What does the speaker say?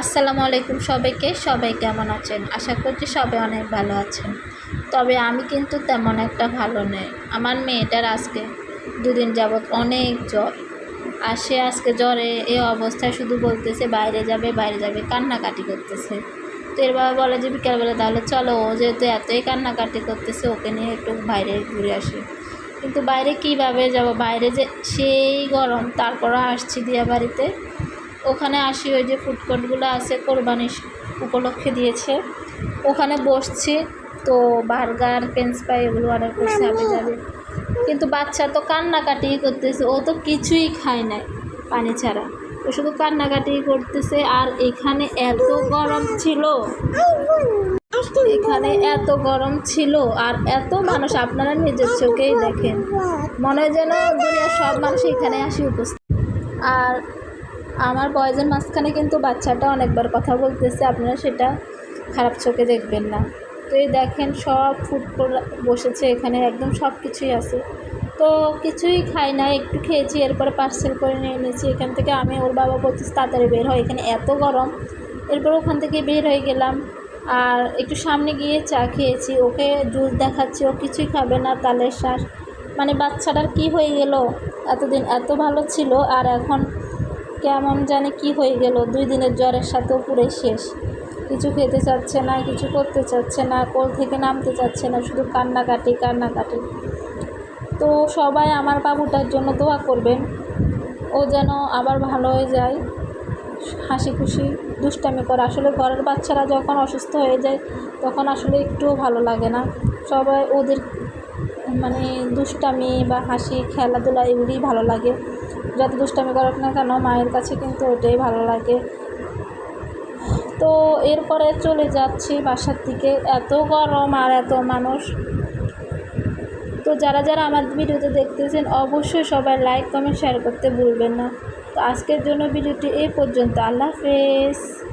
আসসালামু আলাইকুম সবাইকে। সবাই কেমন আছেন? আশা করছি সবাই অনেক ভালো আছেন। তবে আমি কিন্তু তেমন একটা ভালো নেই। আমার মেয়েটার আজকে দুদিন যাবৎ অনেক জ্বর। আর সে আজকে জ্বরে এই অবস্থায় শুধু বলতেছে, বাইরে যাবে বাইরে যাবে, কান্নাকাটি করতেছে। তো এর বাবা বলে যে, বিকালবেলা তাহলে চলো। ও যেহেতু এতই কান্নাকাটি করতেছে, ওকে নিয়ে একটু বাইরে ঘুরে আসি। কিন্তু বাইরে কীভাবে যাব? বাইরে যে সেই গরম, তারপরও আসছি দিয়া বাড়িতে। ওখানে আসি ওই যে ফুডকোর্টগুলো আছে কোরবানির উপলক্ষে দিয়েছে। ওখানে বসছি তো বার্গার ফ্রেঞ্চ ফ্রাই এগুলো অর্ডার করছে আমি যাবে কিন্তু বাচ্চা তো কান্নাকাটি করতেছে ও তো কিছুই খায় নাই পানি ছাড়া। ও শুধু কান্নাকাটি করতেছে আর এখানে এত গরম ছিল। এখানে এত গরম ছিল আর এত মানুষ আপনারা নিজের চোখেই দেখেন। মনে হয় যেন দুনিয়ার সব মানুষ এখানে আসি উপস্থিত। আর আমার বয়সের মাঝখানে কিন্তু বাচ্চাটা অনেকবার কথা বলতেছে, আপনারা সেটা খারাপ চোখে দেখবেন না। তো এই দেখেন সব ফুড বসেছে এখানে, একদম সব কিছুই আছে। তো কিছুই খাই না, একটু খেয়েছি, এরপরে পার্সেল করে নিয়ে এনেছি। এখান থেকে আমি ওর বাবা বলতেছি, তাড়াতাড়ি বের হয় এখানে এত গরম। এরপর ওখান থেকে বের হয়ে গেলাম আর একটু সামনে গিয়ে চা খেয়েছি। ওকে জুস দেখাচ্ছি, ও কিছুই খাবে না, তালের শ্বাস মানে বাচ্চাটার কি হয়ে গেল? এতদিন এত ভালো ছিল আর এখন কেমন জানি কি হয়ে গেল। দুই দিনের জ্বরের সাথেও পুরে শেষ। কিছু খেতে চাচ্ছে না, কিছু করতে চাচ্ছে না, কোল থেকে নামতে চাচ্ছে না, শুধু কান্নাকাটি কান্নাকাটি। তো সবাই আমার বাবুটার জন্য দোয়া করবেন। ও যেন আবার ভালো হয়ে যায়, হাসি খুশি, দুষ্টামি করে। আসলে ঘরের বাচ্চারা যখন অসুস্থ হয়ে যায়, তখন আসলে একটুও ভালো লাগে না। সবাই ওদের মানে দুষ্টামি বা হাসি, খেলাধুলা এগুলিই ভালো লাগে। যত দুষ্টামি করুক না কেন, মায়ের কাছে কিন্তু ওটাই ভালো লাগে। তো এরপরে চলে যাচ্ছি বাসার দিকে। এত গরম আর এত মানুষ। তো যারা যারা আমার ভিডিওতে দেখতেছেন, অবশ্যই সবাই লাইক কমেন্ট শেয়ার করতে ভুলবেন না। তো আজকের জন্য ভিডিওটি এই পর্যন্ত। আল্লাহ হাফেজ।